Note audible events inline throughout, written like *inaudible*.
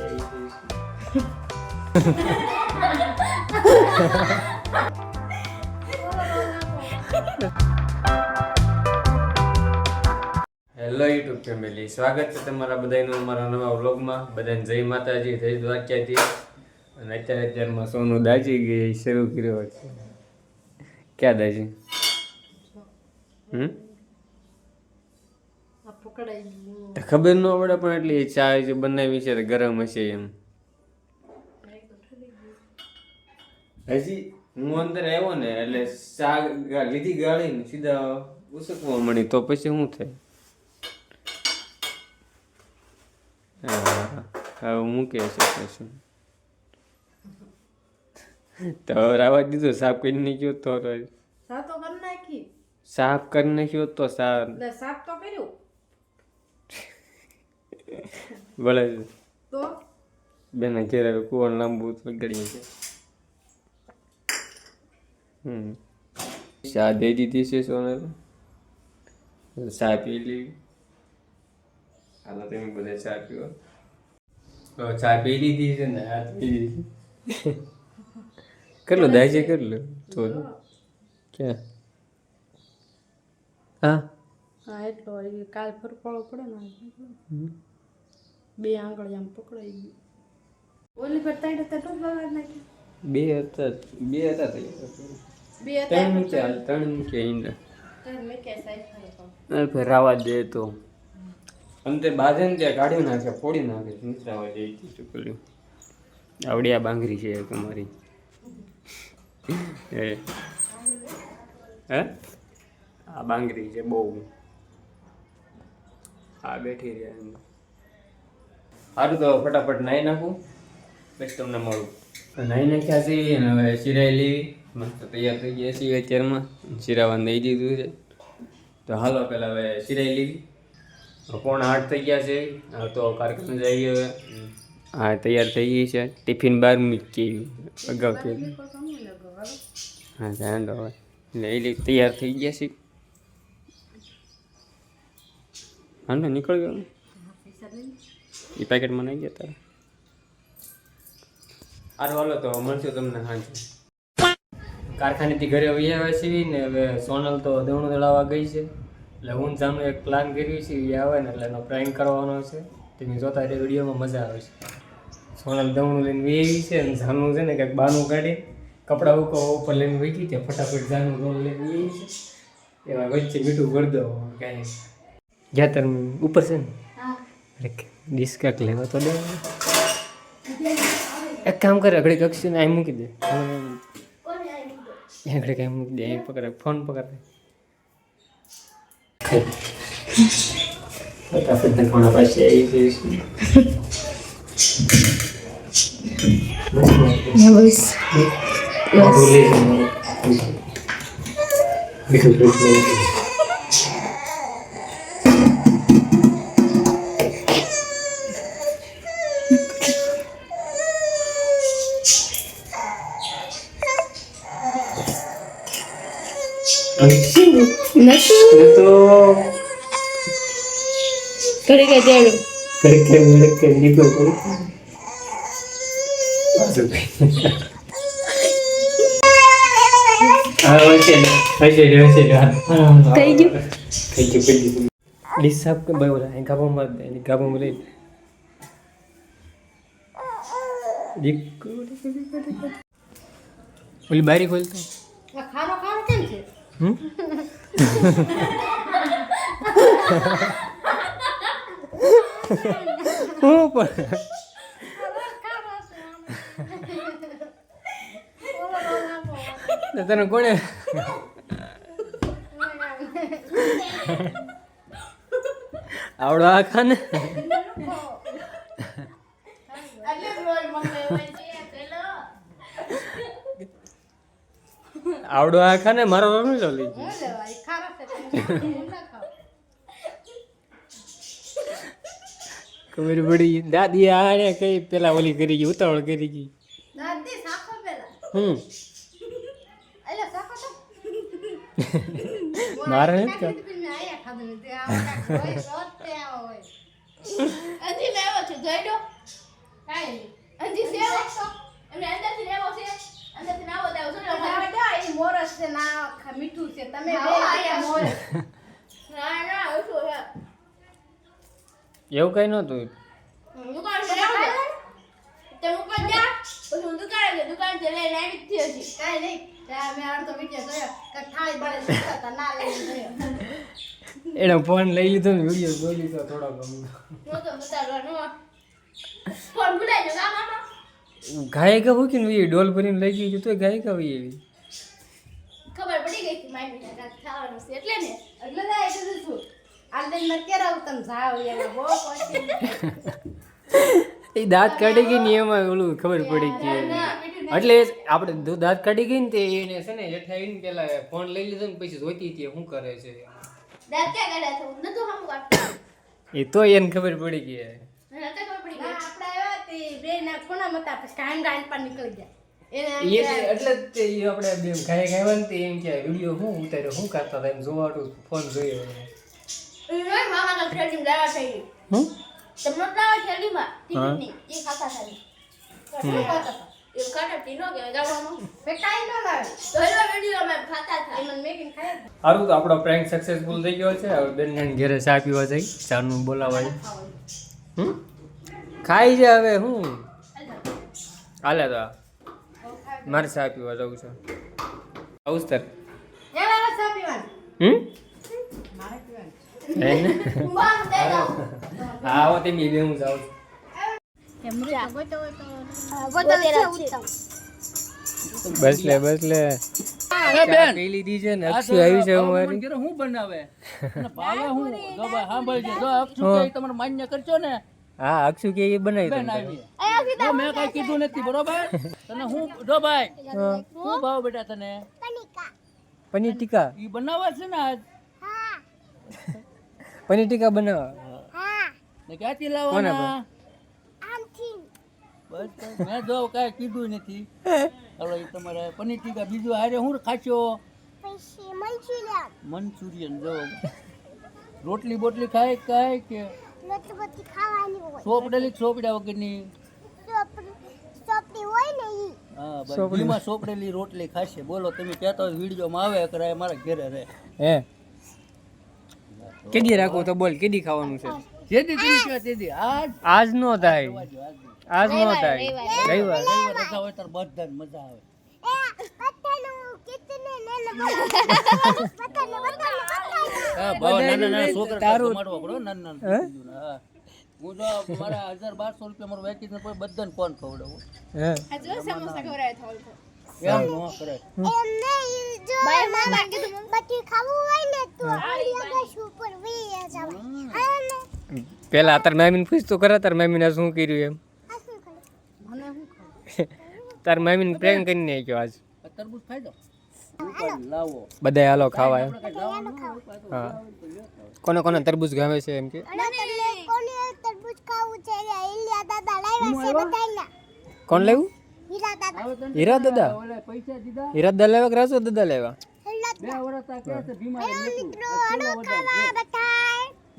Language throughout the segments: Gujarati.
હેલો યુટ્યુબ ફેમિલી સ્વાગત છે તમારા બધાનું અમારા નવા વ્લોગમાં. બધાને જય માતાજી, જય દ્વારકાથી અને અત્યારે અત્યારમાં સોનું દાજી ગઈ, શરૂ કર્યો છે. ક્યાં દાજી? હમ? તો ખબર ન પડે પણ એટલી ચા જે બનાવી છે ગરમ હશે એમ. હજી હું અંદર આવ્યો ને એટલે ચા લીધી ગાળી ને સીધા ઉસકવા મળી. તો પછી શું થાય? હા, હવે મૂકે છે પછી. તો રાવા દીધો સાફ કરી નાખ્યો તો હવે કરી નાખી. સાફ કરી નાખ્યો તો સાફ સાફ તો કર્યું. ભલે. તો? બેના ઘેર કુવર લાંબુ ગળીએ છે. હમ. ચા દઈ દીધી છે સોને ચા પી લીધી. હાલો તમે બધા ચા પીવો તો ચા પી લીધી છે ને હાથ પી લીધી. કેટલું દાય છે કેટલું? તો ક્યાં? હા? હા એટલો કાલ ફરફાળો પડે ને. બે આંગળી આમ પકડાઈ ગયું ઓલી પર તાઈ હતા તો બગાડ નાખ્યા બે હતા બે હતા તૈયાર બે ત્રણ મૂક્યા ત્રણ મૂક્યા ઈંડા. ત્રણ મેં કે સાઈડ ફરફાળો અરે રાવા દે તો. અંતે બાંધે ને ત્યાં કાઢી નાખે ફોડી નાખે. નીચરાવા જઈ હતી છોકરીઓ આવડી આ બાંગરી છે તમારી એ હે. આ બાંગરી છે બહુ. આ બેઠી રહ્યા અંદર સારું તો ફટાફટ નાહી નાખું. પછી તમને મળું. નાહી નાખ્યા છે હવે સિરાઈ લેવી. મસ્ત તૈયાર થઈ ગયા છીએ અત્યારમાં. સિરાવા દઈ દીધું છે. તો હાલો પહેલાં હવે સિરાઈ લેવી. પોણા આઠ થઈ ગયા છે. હવે તો કારખાને જઈએ હવે. હા તૈયાર થઈ ગઈ છે. ટિફિન બહાર મૂકી અગાઉ હા જાણો હવે. લઈ લઈ તૈયાર થઈ ગયા છે. હા ને નીકળી ગયો? એ પેકેટમાં નાખી ગયા તારા? હાલો, તો મળશું તમને સાંજે. કારખાનેથી ઘરે વહી આવે છીએ ને હવે સોનલ તો દવણું દળાવવા ગઈ છે. એટલે હું જાનું એક પ્લાન કર્યું છે એ આવે ને એટલે એનો પ્રેન્ક કરવાનો છે. તમે જોતા રહે, વિડીયોમાં મજા આવે છે. સોનલ દવણું લઈને વેવી છે અને જાનું છે ને કંઈક બાનું કાઢી. કપડાં ઉકો ઉપર લઈને વેચી ત્યાં ફટાફટ જાનું રોલ લઈને વેવી છે. એમાં વચ્ચે મીઠું દો, કાંઈ. જ્યાં ઉપર છે ને? અરે લેવા તો દે. એક કામ કરે અઘડી કક્ષી અહીં મૂકી દે. એ ઘડી કાંઈ મૂકી દે અહીં પકડે ફોન પકડે. ફટાફટ કોણા પાસે આવી જઈશું બસ હા થઈ ગયું? થઈ ગયું થઈ ગયું. ડીશ સાફ કે ભાઈ ઓલા દે એની બારી ખોલતો? હું પણ. તો તને કોણે? આવડો આખા ખાને? આવડો આ ખાને મારો રમી લો લઈ ખબર પડી દાદી આને કઈ પેલા ઓલી કરી ગઈ ઉતાવળ કરી ગઈ. હમ. *laughs* મારે નથી ખાવું. કાંઈ નહીં. અંજી સેવો એમને અંદરથી લેવો છે અંદરથી ના બતાવો છો ને અમારે. ના, એ મોરસ છે ના મીઠું છે. તમે એવું કઈ નહોતું. દુકાન છે લેવું છે. તે મૂકવા જા. પછી હું દુકાને ગઈ. દુકાનથી લઈને આવી જ થી હજી. કાંઈ નહીં. ત્યાં મેં અડધો વીડિયો જોયો. કે થાળી બાળી લીધા હતા, ના લઈને જોયો. એને ફોન લઈ લીધો ને વીડિયો જોઈ લીધો થોડો ગમ હું તો બતાડવાનું ફોન ભૂલાઈ ગયો કા ગાય કે મૂકીને વી ડોલ ભરીને લઈ ગઈ તો ગાય કે વી એવી. ખબર પડી ગઈ હતી મારી ખાવાનું છે. એટલે ને એટલે ના એ કીધું છું આલદેનમાં આવું? તમે જાઓ એમાં બહુ પછી. એ દાંત કાઢી ગઈ ને એમાં ઓલું ખબર પડી કે એટલે આપણે દાંત કાઢી ગઈ ને તે એને છે ને હેઠા આવીને પેલા ફોન લઈ લીધો ને પછી જોતી હતી શું કરે છે. દાંત ક્યાં કાઢ્યા છે નતું હમ કાઢતો એ તો એને ખબર પડી ગઈ. મને અત્યારે ખબર પડી ના ગઈ આપણે આવ્યા તે બે ના ખૂણા હતા પછી કાંઈ ગાંઠ પર નીકળી ગયા. એટલે જ તે આપણે બે ગાય ગાય તે એમ કે વીડિયો હું ઉતાર્યો? શું કરતા હતા? એમ જોવાટું ફોન જોયો મામા હું. તમને તો હા. એ ખાતા? એ કે ન એનો વીડિયો અમે ખાતા મને ખાયા જ. આપણો પ્રેન્ક સક્સેસફુલ થઈ ગયો છે. હવે બેન ઘરે ચા પીવા જઈ ચાનું બોલાવાય. હમ? ખાઈ છે હવે હું? હાલે તો. મારે ચા પીવા જવું છે. આવું. હમ. હે તે હું જાઉં છું. બસ લે બસ લે. ચા પી લીધી છે ને અક્ષુ આવી છે અમારી. હું બનાવે? અને ભાવે હું? જો ભાઈ સાંભળજો. જો અક્ષુ કે તમે માન્ય કરજો ને. હા અક્ષુ કે એ બનાવી બેન દઉં મેં કઈ કીધું નથી બરોબર? તને હું જો ભાઈ શું ભાવ બેટા તને? પનીર ટીકા ઈ બનાવે છે ને આજ? પનીર ટીકા બનાવવા ને ક્યાંથી લાવવાના? આમથી. બસ મેં જો કાંઈ કીધું નથી. હવે એ તમારે પનીર ટીકા બીજું હારે હું ખાશો? મંચુરિયન. જો. રોટલી બોટલી ખાય કાય કે ખાય કે સોપડેલી કે ને ઈ. હા ઘીમાં સોપડેલી રોટલી ખાશે. બોલો તમે કહેતા હોય વિડીયોમાં આવે કરાય મારા ઘરે રહે. હે. કેદી રાખવું તો બોલ કેદી ખાવાનું છે? જેથી તમે કહો તેથી આજ આજ નો થાય. આજ નો થાય. રવિવાર. રવિવાર. રજા હોય ત્યારે બધાને મજા આવે. હા, હો, જો મારા હજાર બારસો રૂપિયા મારું વેચીને પછી બધાને કોણ ખવડાવું. હે? આ જો સમોસા ખવડાવે થોડું એમ ન કરાય પેલા તાર મામીને પૂછતો કરે તાર મામીને આ શું કર્યું એમ? *laughs* તાર મામીને પ્રેમ કરીને ગયો આજ. આ તરબૂચ ખાઈ દો. બધા હાલો ખાવા એમ. આપણે કાંઈ જવાનું ન હોય, પાછું હા. જવાનું છે કોણ લેવું આવે તને હીરા દાદા? પૈસા દીધા? હીરા દાદા લેવા કે રાસો દાદા લેવા છે છે.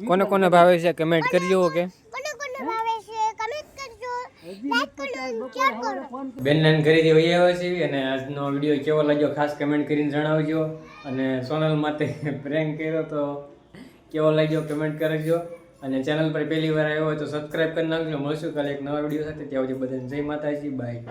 કોને કોને ભાવે છે કમેન્ટ કરજો. કે બેનના ખરીદી વહી આવ્યા છીએ અને આજનો વીડિયો કેવો લાગ્યો ખાસ કમેન્ટ કરીને જણાવજો. અને સોનલ માટે પ્રેન્ક *laughs* કર્યો તો કેવો લાગ્યો કમેન્ટ કરજો. અને ચેનલ પર પહેલી વાર આવ્યો હોય તો સબસ્ક્રાઈબ કરી નાખજો. મળશું કાલે એક નવા વીડિયો સાથે. ત્યાં સુધી બધાને જય માતાજી. બાય